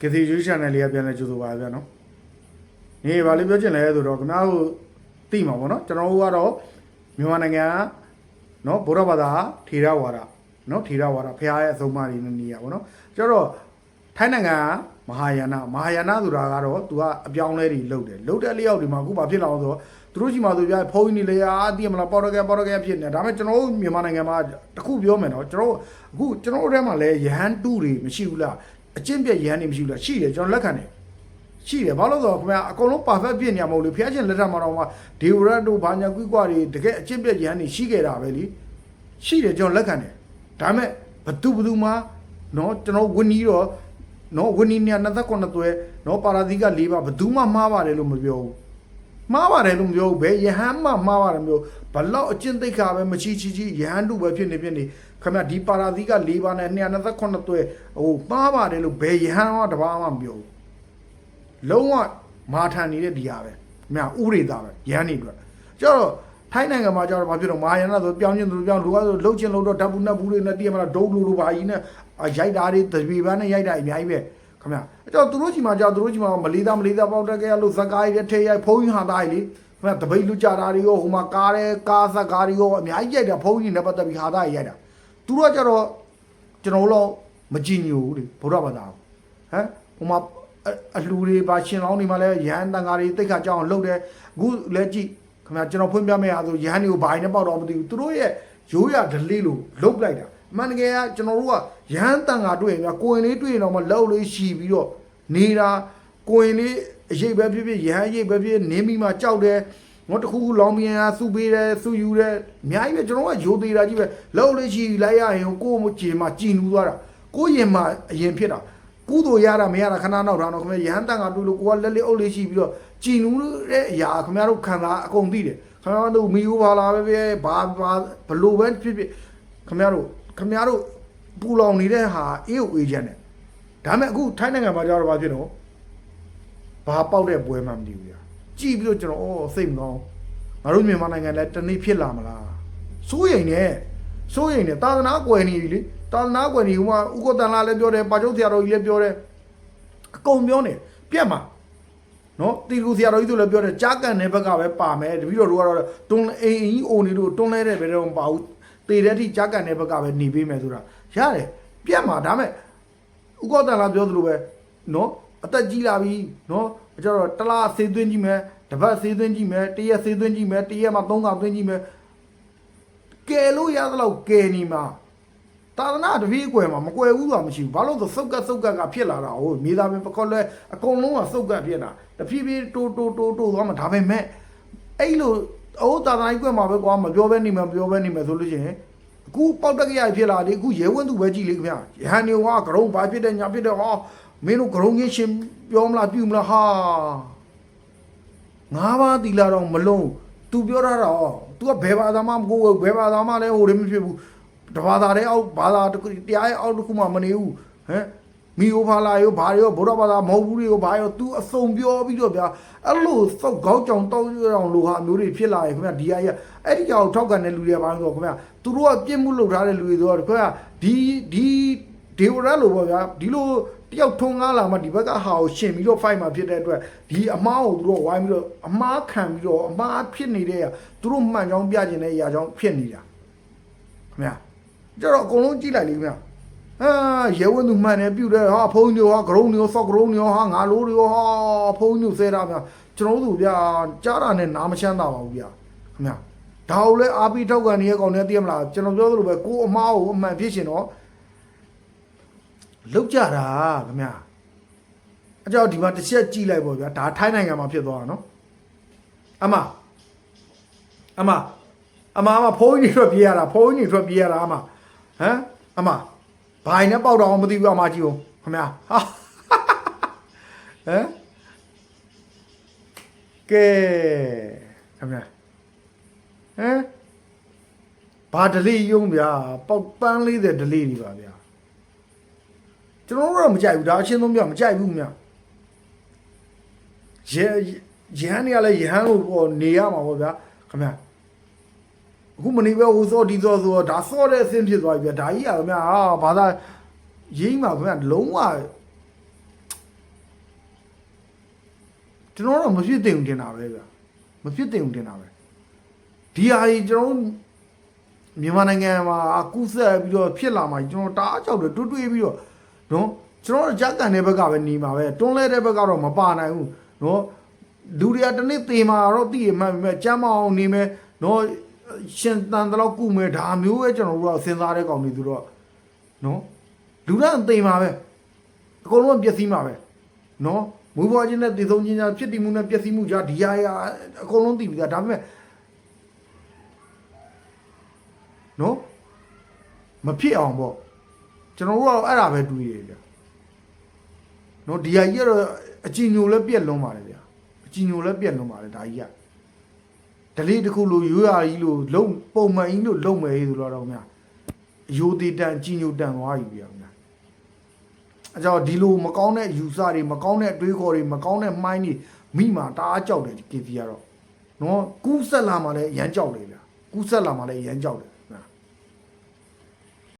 ကစီယူ channel လေးကပြန်လဲကြိုဆိုပါဗျာနော်နေပါလေးပြောချင်လဲဆိုတော့ခင်ဗျားတို့သိမှာပေါ့နော်ကျွန်တော်တို့ကတော့မြန်မာနိုင်ငံကနော်ဗုဒ္ဓဘာသာထေရဝါဒနော်ထေရဝါဒဖះရဲ့အဆုံးအမတွေနဲ့နေရပေါ့နော်ကျတော့ထိုင်းနိုင်ငံကမဟာယာနမဟာယာနဆိုတာကတော့သူကအပြောင်းလဲတွေလုပ်တယ်လုပ်တဲ့လျောက်ဒီမှာအခုဘာဖြစ်လာအောင်ဆိုတော့သူတို့ရှိမှဆိုပြဖုန်းကြီးနေလေအားတည်မလားပေါ်တော့ကဲပေါ်တော့ကဲဖြစ်နေဒါပေမဲ့ကျွန်တော်တို့မြန်မာနိုင်ငံမှာတခုပြောမယ်နော်ကျွန်တော်အခုကျွန်တော်တို့ထဲမှာလဲယဟန်တူတွေမရှိဘူးလား အကျင့်ပြက်ရန်နေမရှိဘူးလားရှိတယ်ကျွန်တော်လက်ခံတယ်ရှိတယ်ဘာလို့ဆိုတော့ခင်ဗျာအကုန်လုံး perfect ဖြစ်နေမှာမဟုတ်လေဖျားချင်းလက်ထက်မှာတော့မှဒေဝရတ်တို့ဘာညာကွိကွာတွေတကယ်အကျင့်ပြက်ရန်နေရှိခဲ့တာပဲလीရှိတယ်ကျွန်တော်လက်ခံတယ်ဒါပေမဲ့ဘသူဘသူမှနော်ကျွန်တော်ဝင်းကြီးတော့နော်ဝင်းကြီးနေရာ29သွဲနော်ပါရာသီက၄ပါဘသူမှမှားပါတယ်လို့မပြောဘူးမှားပါတယ်လို့မပြောဘူးဘယ်ယဟန်မှမှားပါတယ်မျိုးဘလောက်အကျင့်သိက္ခာပဲမချီချီချီယဟန်တို့ပဲဖြစ်နေဖြစ်နေ ခင်ဗျာဒီပါရာသီက၄ပါးနဲ့229သွဲဟိုမှားပါတယ်လို့ဘယ်ယဟန်မှတပါးမှမပြောဘူးလုံးဝမာထန်နေတဲ့ဒီဟာပဲမြဥရိတာပဲရန်နေအတွက်ကျတော့ထိုင်းနိုင်ငံမှာကျတော့ဘာဖြစ်တော့မာယနာဆိုပြောင်းချင်းသူပြောင်းလူကဆိုလှုပ်ချင်းလှုပ်တော့ဓာတ်ပူနတ်ဘူးတွေနဲ့တည်ရမလားဒုံလူလိုပါကြီးနဲ့ရိုက်တာတွေတပီပန်းနဲ့ရိုက်တာအများကြီးပဲခင်ဗျအဲ့တော့သူတို့ချီမှာကျတော့သူတို့ချီမှာမလေးသားမလေးသားပေါက်တက်ခဲ့ရလို့ဇက်ကားကြီးထဲရိုက်ဖုံးကြီးဟာသားကြီးလေခင်ဗျတပိတ်လူကြတာတွေရောဟိုမှာကားတယ်ကားဇက်ကားတွေရောအများကြီးရိုက်တာဖုံးကြီးနဲ့ပတ်သက်ပြီးဟာသားကြီးရိုက်တာ သူတို့ကကျတော့ကျွန်တော်တို့မကြည်ညိုဘူးလေဘုရားဘာသာဟမ်ဟိုမှာအအလှူတွေပါရှင်လောင်းတွေမှာလည်းရဟန်းတန်ဃာတွေတိတ်ခါကြောင်းလှုပ်တယ်အခုလည်းကြည့်ခင်ဗျာကျွန်တော်ဖွင့်ပြမယ့်အားဆိုရဟန်းတွေကိုဘာရင်နဲ့ပေါက်တော့မသိဘူးသူတို့ရဲ့ရိုးရဒလေးလို့လှုပ်လိုက်တာအမှန်တကယ်ကကျွန်တော်တို့ကရဟန်းတန်ဃာတွေ့ရင်ဗျာကိုရင်လေးတွေ့ရင်တော့မလှုပ်လေးရှီပြီးတော့နေတာကိုရင်လေးအရေးပဲဖြစ်ဖြစ်ရဟန်းအရေးပဲဖြစ်ဖြစ်နင်းပြီးမှကြောက်တယ် ငေါတစ်ခုခုလောင်းမြန်ဆူပေးတယ်ဆူယူတယ်အများကြီးပဲကျွန်တော်ကရိုသေးတာကြီးပဲလှုပ်လေးရှီလိုက်ရရင်ကိုယ်မကြည်မှကြည်နူးသွားတာကိုယ်ရင်မှအရင်ဖြစ်တာကုသိုလ်ရတာမရတာခဏနောက်ထားတော့ခင်ဗျရဟန်းတန်ကတွေ့လို့ကိုကလက်လေးအုပ်လေးရှိပြီးတော့ကြည်နူးတဲ့အရာခင်ဗျားတို့ခံစားအကုန်သိတယ်ခင်ဗျားတို့မီဦးပါလာပဲပဲဘာဘာဘလို့ပဲဖြစ်ဖြစ်ခင်ဗျားတို့ခင်ဗျားတို့ပူလောင်နေတဲ့ဟာအေးကိုအေးချမ်းတယ်ဒါပေမဲ့အခုထိုင်းနိုင်ငံမှာကျတော့ဘာဖြစ်တော့ဘာပေါက်တဲ့ပွဲမှမသိဘူးညာ ကြည်ပြီးတော့ကျွန်တော်အော်စိတ်မကောင်းငါတို့မြန်မာနိုင်ငံလည်းတနေ့ဖြစ်လာမလားစိုးရိမ်နေစိုးရိမ်နေသာသနာကွယ်နေပြီလေသာသနာကွယ်နေဟိုမှာဥက္ကတန်လာလည်းပြောတယ်ပါချုပ်ဆရာတော်ကြီးလည်းပြောတယ်အကုန်ပြောနေပြက်မှာနော်တီကူဆရာတော်ကြီးတို့လည်းပြောတယ်ကြားကန်တဲ့ဘက်ကပဲပါမယ်တပည့်တော်တို့ကတော့တွန်းအိမ်ကြီးအိုနေတို့တွန်းလဲတဲ့ဘယ်တော့မပါဘူးတေတဲ့အထိကြားကန်တဲ့ဘက်ကပဲหนีပေးမယ်ဆိုတာရတယ်ပြက်မှာဒါမဲ့ဥက္ကတန်လာပြောသလိုပဲနော်အသက်ကြီးလာပြီနော် ကျတော့တလားဆေးသွင်းကြည့်မယ်တပတ်ဆေးသွင်းကြည့်မယ်တရက်ဆေးသွင်းကြည့်မယ်တရက်မှာသုံးခါသွင်းကြည့်မယ်ကယ်လို့ရသလောက်ကယ်နေမှာသာသနာတပည့်အကွယ်မှာမကွယ်ဘူးဆိုတာမရှိဘူးဘာလို့လဲဆိုစုတ်ကတ်စုတ်ကတ်ကဖြစ်လာတာဟိုမြေသားပင်ပကောလဲအကုန်လုံးကစုတ်ကတ်ဖြစ်တာတဖြည်းဖြည်းတိုးတိုးတိုးတိုးသွားမှာဒါပေမဲ့အဲ့လိုအိုးသာသနာကြီးကွယ်မှာပဲကွာမပြောဘဲနေမှာမပြောဘဲနေမှာဆိုလို့ရှိရင်အခုပေါက်တက်ကရဖြစ်လာလေအခုရဲဝန်းသူပဲကြည့်လေခင်ဗျာရဟန်နေဟောကရုံဘာဖြစ်တယ်ညာဖြစ်တယ်ဟော မင်းတို့ကရုံကြီးရှင်ပြောမလားပြုမလားဟာငါးပါးတီလာတော့မလုံး तू ပြောတာတော့ तू ကဘယ်ဘာသာမှမကိုဘယ်ဘာသာမှလည်းဟိုလည်းမဖြစ်ဘူးတဘာသာတဲ့အောက်ဘာသာတစ်ခုတရားရဲ့အောက်တစ်ခုမှမနေဘူးဟမ်မီယိုဖာလာရောဘာရောဗုဒ္ဓဘာသာမဟုတ်ဘူးတွေကိုဘာရော तू အစုံပြောပြီးတော့ဗျာအဲ့လိုစောက်ခေါင်းကြောင်တောက်ရအောင်လိုဟာမျိုးတွေဖြစ်လာရင်ခင်ဗျဒီအရာအဲ့ဒီကြောင်ထောက်ကန်တဲ့လူတွေကဘာလို့ဆိုခင်ဗျသူတို့ကပြစ်မှုလုပ်ထားတဲ့လူတွေဆိုတော့ခင်ဗျဒီဒီ ဒေဝရလိုပေါ့ဗျာဒီလိုတယောက်ထုံကားလာမှဒီဘက်ကဟာကိုရှင်ပြီးတော့ fight မှာဖြစ်တဲ့အတွက်ဒီအမားကိုသူတို့ဝိုင်းပြီးတော့အမားခံပြီးတော့အမားဖြစ်နေတဲ့သူတို့မှန်ကြောင်းပြကျင်တဲ့အရာကြောင့်ဖြစ်နေတာခင်ဗျကျတော့အကုန်လုံးကြည့်လိုက်လေခင်ဗျအာရဲဝင်းသူမှန်တယ်ပြုတ်တယ်ဟာဖုန်းညိုဟာဂရုံညိုဆော့ဂရုံညိုဟာငါလိုတွေဟာဖုန်းညိုဆဲတာဗျာကျွန်တော်တို့ဗျာကြားတာနဲ့နားမချမ်းသာပါဘူးဗျာခင်ဗျဒါကိုလည်းအာပီထောက်ကန်နေရကောင်နဲ့သိရမလားကျွန်တော်ပြောသလိုပဲကိုအမားကိုအမှန်ဖြစ်ရှင်တော့ လောက်ကြတာခင်ဗျာအကြောင်းဒီမှာတစ်ချက်ကြည့်လိုက်ပေါ့ဗျာဒါထိုင်းနိုင်ငံမှာဖြစ်သွားတာနော်အမအမအမအမဖုန်းကြီးထွက်ပြေးရတာဖုန်းကြီးထွက်ပြေးရတာအမဟမ်အမဘိုင်နဲ့ပေါက်တော့မသိဘူးအမကြည့်ဦးခင်ဗျာဟာဟမ်ကဲခင်ဗျာဟမ်ဘာဒလီယုံဗျာပေါက်ပန်းလေးတဲ့ဒလီတွေပါဗျာ ကျွန်တော်တို့တော့မကြိုက်ဘူးဒါအချင်းသုံးပြမကြိုက်ဘူးမြရဲရဟန်းတွေကလည်းရဟန်းလို့ဟောနေရမှာပေါ့ဗျာခင်ဗျအခုမနေပဲဟိုစောဒီစောဆိုတော့ဒါစောတဲ့အဆင့်ဖြစ်သွားပြီဗျာဒါကြီးอ่ะခင်ဗျာဟာဘာသာရင်းမှာခင်ဗျလုံးဝကျွန်တော်တော့မဖြစ်သင့်ဘူးတင်တာပဲဗျာမဖြစ်သင့်ဘူးတင်တာပဲဒီဟာကြီးကျွန်တော်တို့မြန်မာနိုင်ငံမှာကူးဆက်ပြီးတော့ဖြစ်လာမှကျွန်တော်တအားကြောက်တယ်တွတ်တွေးပြီးတော့ နော်ကျွန်တော်တို့ဂျက်ကန်တဲ့ဘက်ကပဲနေမှာပဲတွန်းလဲတဲ့ဘက်ကတော့မပါနိုင်ဘူးနော်လူတွေကတစ်နေ့သေမှာတော့သိရမှန်ပြီမဲ့ကျမ်းမအောင်နေမယ်နော်ရှင်တန်တော့ကုမယ်ဒါမျိုးပဲကျွန်တော်တို့ကစဉ်းစားတဲ့ကောင်တွေသူတော့နော်လူတိုင်းသေမှာပဲအကုန်လုံးကပျက်စီးမှာပဲနော်မူဘွားချင်းနဲ့တည်ဆုံးချင်းညာဖြစ်တည်မှုနဲ့ပျက်စီးမှုကြားဒီဟာရာအကုန်လုံးသိပြီသားဒါပေမဲ့နော်မဖြစ်အောင်ပေါ့ ကျွန်တော်တို့ကတော့အဲ့ဒါပဲတွေးရဗျာနော်ဒီဟာကြီးကတော့အကြည်ညိုလည်းပြက်လွန်းပါလေဗျာအကြည်ညိုလည်းပြက်လွန်းပါလေဒါကြီးကဒလေးတစ်ခုလိုရိုးရာကြီးလိုလုံပုံမှန်ကြီးလိုလုံမယ်ဆိုတော့တော့ဗျာအယိုသေးတန်အကြည်ညိုတန်သွားပြီဗျာဗျာအကြောင်းဒီလိုမကောင်းတဲ့ယူဆတွေမကောင်းတဲ့အတွေးခေါ်တွေမကောင်းတဲ့မိုင်းတွေမိမှာတအားကြောက်တယ်ကေတီကတော့နော်ကူးဆက်လာမှလည်းရမ်းကြောက်တယ်ဗျာကူးဆက်လာမှလည်းရမ်းကြောက်တယ်